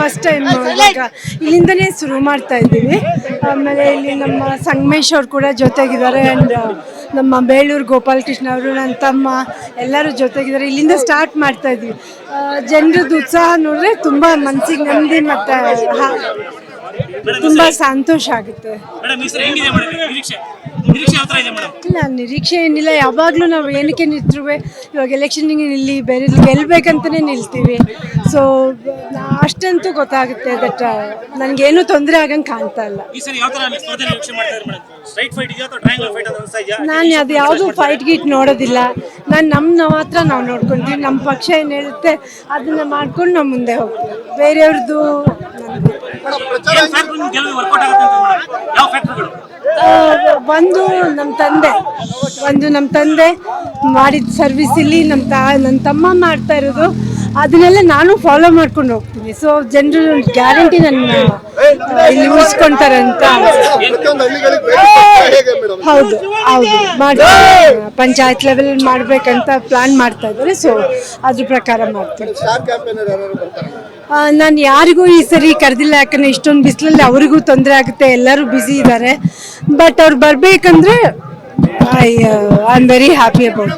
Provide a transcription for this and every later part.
First time ಇಲ್ಲಿಂದನೇ ಶುರು ಮಾಡ್ತಾ ಇದ್ದೀವಿ. ಆಮೇಲೆ ಇಲ್ಲಿ ನಮ್ಮ ಸಂಗಮೇಶ್ ಅವ್ರು ಕೂಡ ಜೊತೆಗಿದ್ದಾರೆ ಆ್ಯಂಡ್ ನಮ್ಮ ಬೇಳೂರು ಗೋಪಾಲಕೃಷ್ಣ ಅವರು ನನ್ನ ತಮ್ಮ ಎಲ್ಲರೂ ಜೊತೆಗಿದ್ದಾರೆ. ಇಲ್ಲಿಂದ ಸ್ಟಾರ್ಟ್ ಮಾಡ್ತಾ ಇದ್ವಿ ಜನರದ್ದು ಉತ್ಸಾಹ ನೋಡಿದ್ರೆ ತುಂಬ ಮನಸ್ಸಿಗೆ ನೆಮ್ಮದಿ ಮತ್ತು ತುಂಬ ಸಂತೋಷ ಆಗುತ್ತೆ. ನಿರೀಕ್ಷೆ ನಿರೀಕ್ಷೆ ಯಾವ ಥರ ಇದೆ ಮೇಡಮ್? ಇಲ್ಲ ನಿರೀಕ್ಷೆ ಏನಿಲ್ಲ. ಯಾವಾಗಲೂ ನಾವು ಏನಕ್ಕೆ ನಿಂತರೂ ಇವಾಗ ಎಲೆಕ್ಷನ್ಗೆ ನಿಲ್ಲಿ ಬೇರೆ ಗೆಲ್ಲಬೇಕಂತಲೇ ನಿಲ್ತೀವಿ. ಸೊ ಅಷ್ಟಂತೂ ಗೊತ್ತಾಗುತ್ತೆ ದಟ್ ನನಗೇನು ತೊಂದರೆ ಆಗಂಗೆ ಕಾಣ್ತಾ ಇಲ್ಲ. ಈ ಸರಿ ಯಾವ ಥರ ಸ್ಪರ್ಧೆ ನಿರೀಕ್ಷೆ ಮಾಡ್ತಾ ಇದ್ದಾರೆ ಮೇಡಮ್? ಸ್ಟ್ರೈಟ್ ಫೈಟ್ ಇದೆಯಾ ಅಥವಾ ಟ್ರಯಾಂಗಲ್ ಫೈಟ್ ಅಂತ ಅನಿಸ್ತಾ ಇದೆಯಾ? ನಾನು ಅದು ಯಾವುದು ಫೈಟ್ ಗೀಟ್ ನೋಡೋದಿಲ್ಲ. ನಾನು ನಮ್ಮ ಮಾತ್ರ ನಾವು ನೋಡ್ಕೊತೀವಿ. ನಮ್ಮ ಪಕ್ಷ ಏನು ಹೇಳುತ್ತೆ ಅದನ್ನ ಮಾಡ್ಕೊಂಡು ನಾವು ಮುಂದೆ ಹೋಗ್ತೀವಿ. ಬೇರೆಯವ್ರದ್ದು ಏನ್ ಫ್ಯಾಕ್ಟ್ರಿ ಗೆಲುವು ವರ್ಕೌಟ್ ಆಗುತ್ತೆ ಅಂತ ಮೇಡಮ್. ಯಾವ ಫ್ಯಾಕ್ಟ್ರಿಗಳು ಒಂದು ನಮ್ಮ ತಂದೆ ಒಂದು ನಮ್ಮ ತಂದೆ ಮಾಡಿದ ಸರ್ವಿಸ್ ಇಲ್ಲಿ ನಮ್ಮ ತಾ ನನ್ನ ತಮ್ಮ ಮಾಡ್ತಾ ಇರೋದು. ಅದನ್ನೆಲ್ಲ ನಾನು ಫಾಲೋ ಮಾಡ್ಕೊಂಡು ಹೋಗ್ತೀನಿ. ಸೊ ಜನರು ಗ್ಯಾರಂಟಿ ನನ್ನ ಇಲ್ಲಿ ಉಳಿಸ್ಕೊಂತಾರೆ ಅಂತ ಅನ್ಸುತ್ತೆ. ಪ್ರತಿಯೊಂದು ಹಳ್ಳಿಗಳಿಗೆ ಬೇಕು ಹೇಗೆ ಮೇಡಮ್ ಹೌದು ಹೌದು. ಮಾಡಿ, ಪಂಚಾಯತ್ ಲೆವೆಲ್ ಮಾಡ್ಬೇಕಂತ ಪ್ಲಾನ್ ಮಾಡ್ತಾ ಇದ್ರೆ ಸೊ ಅದ್ರ ಪ್ರಕಾರ ಬರ್ತಾರೆ ನಾನು ಯಾರಿಗೂ ಈ ಸರಿ ಕರೆದಿಲ್ಲ, ಯಾಕಂದ್ರೆ ಇಷ್ಟೊಂದು ಬಿಸಿಲಲ್ಲಿ ಅವರಿಗೂ ತೊಂದರೆ ಆಗುತ್ತೆ, ಎಲ್ಲರೂ ಬ್ಯುಸಿ ಇದ್ದಾರೆ ಬಟ್ ಅವ್ರು ಬರಬೇಕಂದ್ರೆ I am very happy about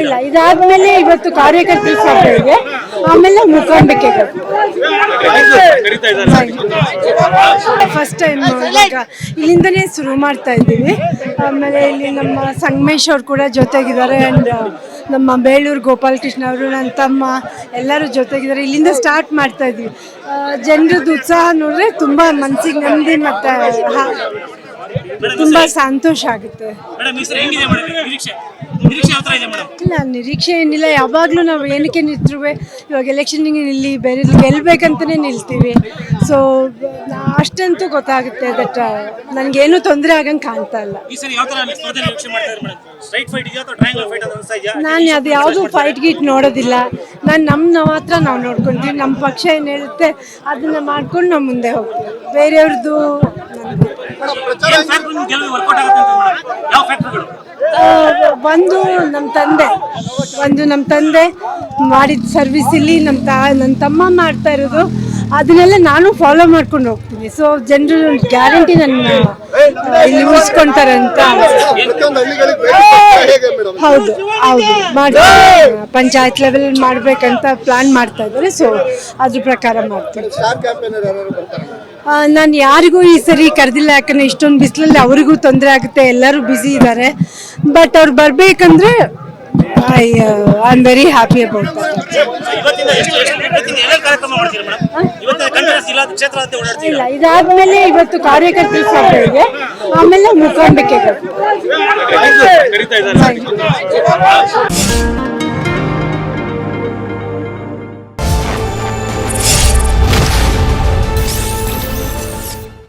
ಇಲ್ಲ ಇದಾದ್ಮೇಲೆ ಇವತ್ತು ಕಾರ್ಯಕರ್ತರ ಸಭೆಗೆ ಆಮೇಲೆ ಮುಖಂಡಕ್ಕೆ ಫಸ್ಟ್ ಟೈಮ್ ಇಲ್ಲಿಂದನೇ ಶುರು ಮಾಡ್ತಾ ಇದ್ದೀವಿ. ಆಮೇಲೆ ಇಲ್ಲಿ ನಮ್ಮ ಸಂಗಮೇಶ್ ಅವ್ರು ಕೂಡ ಜೊತೆಗಿದ್ದಾರೆ ಆ್ಯಂಡ್ ನಮ್ಮ ಬೇಳೂರು ಗೋಪಾಲಕೃಷ್ಣ ಅವರು ನನ್ನ ತಮ್ಮ ಎಲ್ಲರೂ ಜೊತೆಗಿದ್ದಾರೆ. ಇಲ್ಲಿಂದ ಸ್ಟಾರ್ಟ್ ಮಾಡ್ತಾ ಇದ್ದೀವಿ. ಜನರದ್ದು ಉತ್ಸಾಹ ನೋಡಿದ್ರೆ ತುಂಬ ಮನಸ್ಸಿಗೆ ನೆಮ್ಮದಿ ಮತ್ತೆ ತುಂಬಾ ಸಂತೋಷ ಆಗುತ್ತೆ. ಇಲ್ಲ ನಿರೀಕ್ಷೆ ಏನಿಲ್ಲ ಯಾವಾಗಲೂ ನಾವು ಏನಕ್ಕೆ ನಿಂತರೂ ಇವಾಗ ಎಲೆಕ್ಷನ್ ನಿಲ್ಲಿ ಬೇರೆ ಗೆಲ್ಬೇಕಂತಲೇ ನಿಲ್ತೀವಿ. ಸೊ ಅಷ್ಟಂತೂ ಗೊತ್ತಾಗುತ್ತೆ ದಟ್ ನನಗೇನು ತೊಂದರೆ ಆಗಂಗೆ ಕಾಣ್ತಾ ಇಲ್ಲ. ನಾನು ಅದು ಯಾವುದು ಫೈಟ್ ಗೀಟ್ ನೋಡೋದಿಲ್ಲ. ನಾನು ನಮ್ಮ ಮಾತ್ರ ನಾವು ನೋಡ್ಕೊತೀವಿ. ನಮ್ಮ ಪಕ್ಷ ಏನು ಹೇಳುತ್ತೆ ಅದನ್ನು ಮಾಡ್ಕೊಂಡು ನಾವು ಮುಂದೆ ಹೋಗ್ತೀವಿ. ಬೇರೆಯವ್ರದ್ದು ಏನ್ ಫ್ಯಾಕ್ಟ್ರಿ ಗೆಲುವು ವರ್ಕೌಟ್ ಆಗುತ್ತೆ ಅಂತ ಮೇಡಮ್ ಯಾವ ಫ್ಯಾಕ್ಟ್ರಿಗಳು ಆ, ಒಂದು ನಮ್ಮ ತಂದೆ. ಒಂದು ನಮ್ಮ ತಂದೆ ಮಾಡಿದ ಸರ್ವಿಸ್ ಇಲ್ಲಿ ನಮ್ಮ ತಾ ನನ್ನ ತಮ್ಮ ಮಾಡ್ತಾ ಇರೋದು. ಅದನ್ನೆಲ್ಲ ನಾನು ಫಾಲೋ ಮಾಡ್ಕೊಂಡು ಹೋಗ್ತೀನಿ. ಸೊ ಜನರು ಗ್ಯಾರಂಟಿ ನನ್ನ ಉಳಿಸ್ಕೊಂತಾರೆ ಅಂತ ಹೌದು ಹೌದು. ಮಾಡ್ತಾರೆ ಪಂಚಾಯತ್ ಲೆವೆಲ್ ಮಾಡ್ಬೇಕಂತ ಪ್ಲಾನ್ ಮಾಡ್ತಾ ಇದ್ದಾರೆ. ಸೊ ಅದ್ರ ಪ್ರಕಾರ ಮಾಡ್ತೀನಿ. ನಾನು ಯಾರಿಗೂ ಈ ಸರಿ ಕರೆದಿಲ್ಲ. ಯಾಕಂದ್ರೆ ಇಷ್ಟೊಂದು ಬಿಸಿಲಲ್ಲಿ ಅವರಿಗೂ ತೊಂದರೆ ಆಗುತ್ತೆ. ಎಲ್ಲರೂ ಬ್ಯುಸಿ ಇದ್ದಾರೆ ಬಟ್ ಅವ್ರು ಬರಬೇಕಂದ್ರೆ I am very happy about ಇಲ್ಲ ಇದಾದ್ಮೇಲೆ ಇವತ್ತು ಕಾರ್ಯಕರ್ತರು ಸಭೆಗೆ ಆಮೇಲೆ ಇದ್ದಾರೆ.